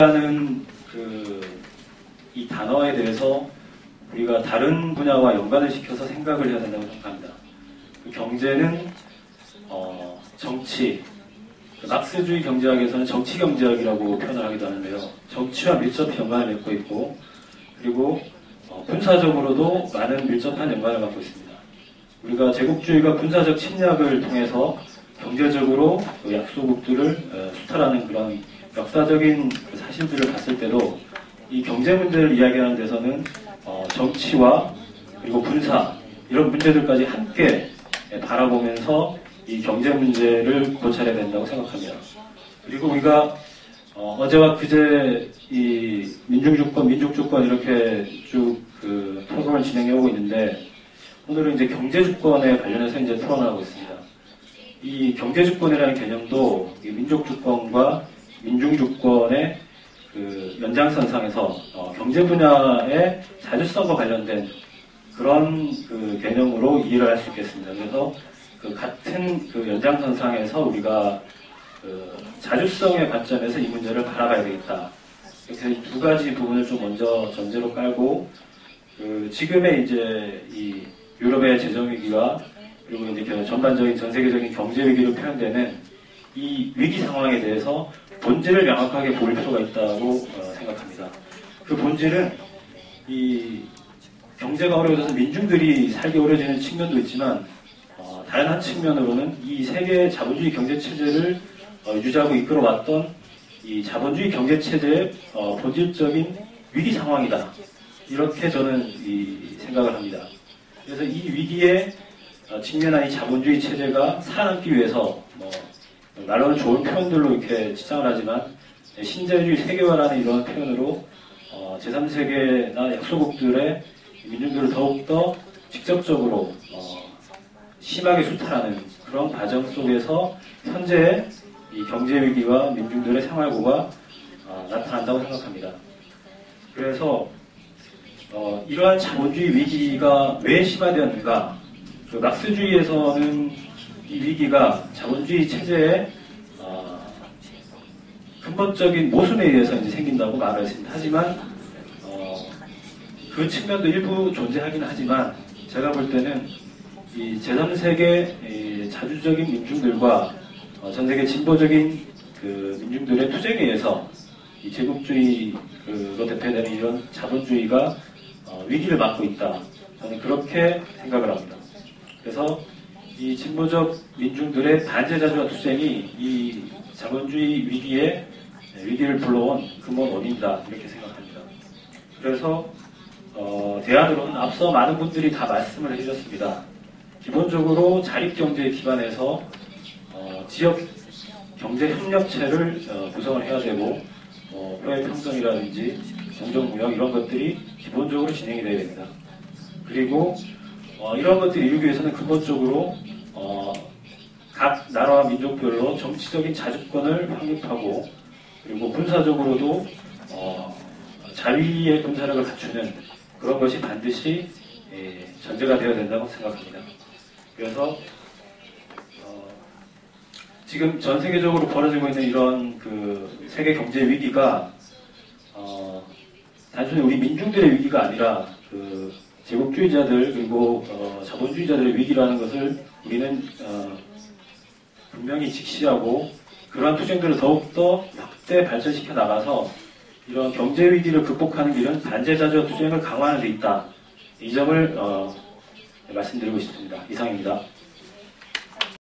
라는 그 이 단어에 대해서 우리가 다른 분야와 연관을 시켜서 생각을 해야 된다고 생각합니다. 그 경제는 어, 정치, 그 막스주의 경제학에서는 정치 경제학이라고 표현을 하기도 하는데요. 정치와 밀접히 연관을 맺고 있고 그리고 어, 군사적으로도 많은 밀접한 연관을 갖고 있습니다. 우리가 제국주의가 군사적 침략을 통해서 경제적으로 그 약소국들을 어, 수탈하는 그런 역사적인 그 사실들을 봤을 때도 이 경제 문제를 이야기하는 데서는 어, 정치와 그리고 군사 이런 문제들까지 함께 예, 바라보면서 이 경제 문제를 고찰해야 된다고 생각합니다. 그리고 우리가 어, 제와 그제 이 민중주권, 민족주권 이렇게 쭉그 토론을 진행해 오고 있는데 오늘은 이제 경제주권에 관련해서 이제 토론을 하고 있습니다. 이 경제주권이라는 개념도 이 민족주권과 민중주권의 그 연장선상에서 어, 경제 분야의 자주성과 관련된 그런 그 개념으로 이해를 할 수 있겠습니다. 그래서 그 같은 그 연장선상에서 우리가 그 자주성의 관점에서 이 문제를 바라봐야 되겠다. 이렇게 두 가지 부분을 좀 먼저 전제로 깔고 그 지금의 이제 이 유럽의 재정 위기와 그리고 이제 그 전반적인 전 세계적인 경제 위기로 표현되는 이 위기 상황에 대해서 본질을 명확하게 볼 필요가 있다고 어, 생각합니다. 그 본질은 이 경제가 어려워져서 민중들이 살기 어려워지는 측면도 있지만 어, 다른 한 측면으로는 이 세계 자본주의 경제 체제를 어, 유지하고 이끌어왔던 이 자본주의 경제 체제의 어, 본질적인 위기 상황이다. 이렇게 저는 이 생각을 합니다. 그래서 이 위기에 어, 직면한 이 자본주의 체제가 살아남기 위해서 뭐 말로는 좋은 표현들로 이렇게 치장을 하지만 신자유주의 세계화라는 이런 표현으로 어, 제3세계나 약소국들의 민중들을 더욱더 직접적으로 어, 심하게 수탈하는 그런 과정 속에서 현재의 이 경제 위기와 민중들의 생활고가 어, 나타난다고 생각합니다. 그래서 어, 이러한 자본주의 위기가 왜 심화되었는가? 그 막스주의에서는 이 위기가 자본주의 체제의 어, 근본적인 모순에 의해서 이제 생긴다고 말을 했습니다. 하지만 어, 그 측면도 일부 존재하긴 하지만 제가 볼 때는 이 제3세계 자주적인 민중들과 어, 전 세계 진보적인 그 민중들의 투쟁에 의해서 이 제국주의로 대표되는 이런 자본주의가 어, 위기를 맞고 있다. 저는 그렇게 생각을 합니다. 그래서 이 진보적 민중들의 반제자주와 투쟁이 이 자본주의 위기에 위기를 불러온 근본 원인이다 이렇게 생각합니다. 그래서 어, 대안으로는 앞서 많은 분들이 다 말씀을 해주셨습니다. 기본적으로 자립경제에 기반해서 어, 지역 경제 협력체를 어, 구성을 해야 되고 뭐 해외 평정이라든지 정정무역 이런 것들이 기본적으로 진행이 돼야 됩니다. 그리고 어, 이런 것들을 이루기 위해서는 근본적으로 어, 각 나라와 민족별로 정치적인 자주권을 확립하고 그리고 군사적으로도 어, 자위의 군사력을 갖추는 그런 것이 반드시 예, 전제가 되어야 된다고 생각합니다. 그래서 어, 지금 전 세계적으로 벌어지고 있는 이런 그 세계 경제 위기가 어, 단순히 우리 민중들의 위기가 아니라 그 제국주의자들 그리고 어, 자본주의자들의 위기라는 것을 우리는 어, 분명히 직시하고 그러한 투쟁들을 더욱더 확대 발전시켜 나가서 이런 경제 위기를 극복하는 길은 반제자주와 투쟁을 강화하는 데 있다. 이 점을 어, 말씀드리고 싶습니다. 이상입니다.